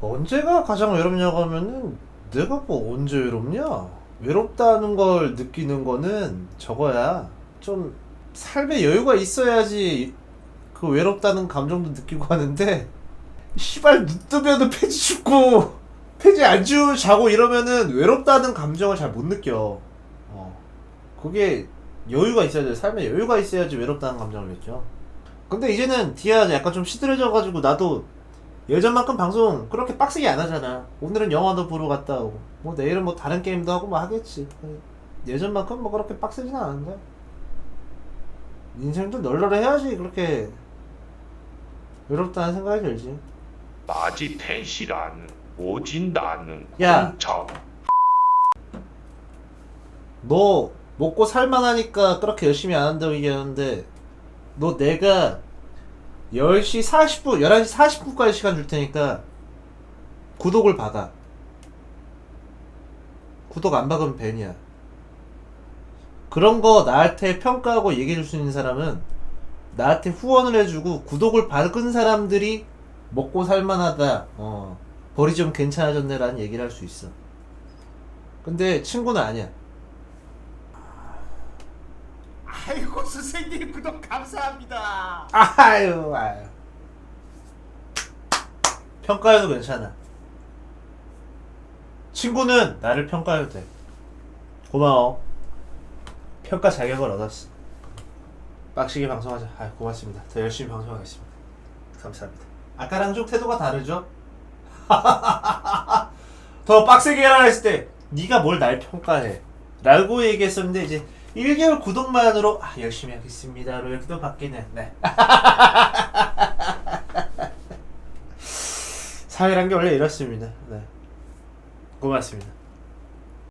언제가 가장 외롭냐고 하면은 내가 뭐 언제 외롭냐? 외롭다는 걸 느끼는 거는 저거야. 좀 삶에 여유가 있어야지 그 외롭다는 감정도 느끼고 하는데 시발 눈 뜨면은 폐지 춥고 폐지 안 지우고 자고 이러면은 외롭다는 감정을 잘 못 느껴. 어. 그게 여유가 있어야 돼. 삶에 여유가 있어야지 외롭다는 감정을 느껴. 근데 이제는 디아 약간 좀 시들해져가지고 나도 예전만큼 방송 그렇게 빡세게 안 하잖아. 오늘은 영화도 보러 갔다 오고, 뭐 내일은 뭐 다른 게임도 하고 뭐 하겠지. 예전만큼 뭐 그렇게 빡세진 않은데. 인생도 널널해야지 그렇게 외롭다는 생각이 들지. 나지 텐시라는 오진다는 야. 공차 너 먹고 살만하니까 그렇게 열심히 안 한다고 얘기하는데 너 내가 10시 40분, 11시 40분까지 시간 줄 테니까 구독을 받아. 구독 안 받으면 벤이야. 그런 거 나한테 평가하고 얘기해 줄 수 있는 사람은 나한테 후원을 해주고 구독을 받은 사람들이 먹고 살만하다. 어, 벌이 좀 괜찮아졌네라는 얘기를 할 수 있어. 근데 친구는 아니야. 아이고 선생님 구독 감사합니다. 아유, 아유. 평가해도 괜찮아. 친구는 나를 평가해도 돼. 고마워. 평가 자격을 얻었어. 빡시게 방송하자. 아, 고맙습니다. 더 열심히 방송하겠습니다. 감사합니다. 아까랑 좀 태도가 다르죠? 더 빡세게 해라 했을 때 네가 뭘 날 평가해 라고 얘기했었는데 이제 1개월 구독만으로 아, 열심히 하겠습니다로 이렇게 또 바뀌네 네. 사회란 게 원래 이렇습니다 네. 고맙습니다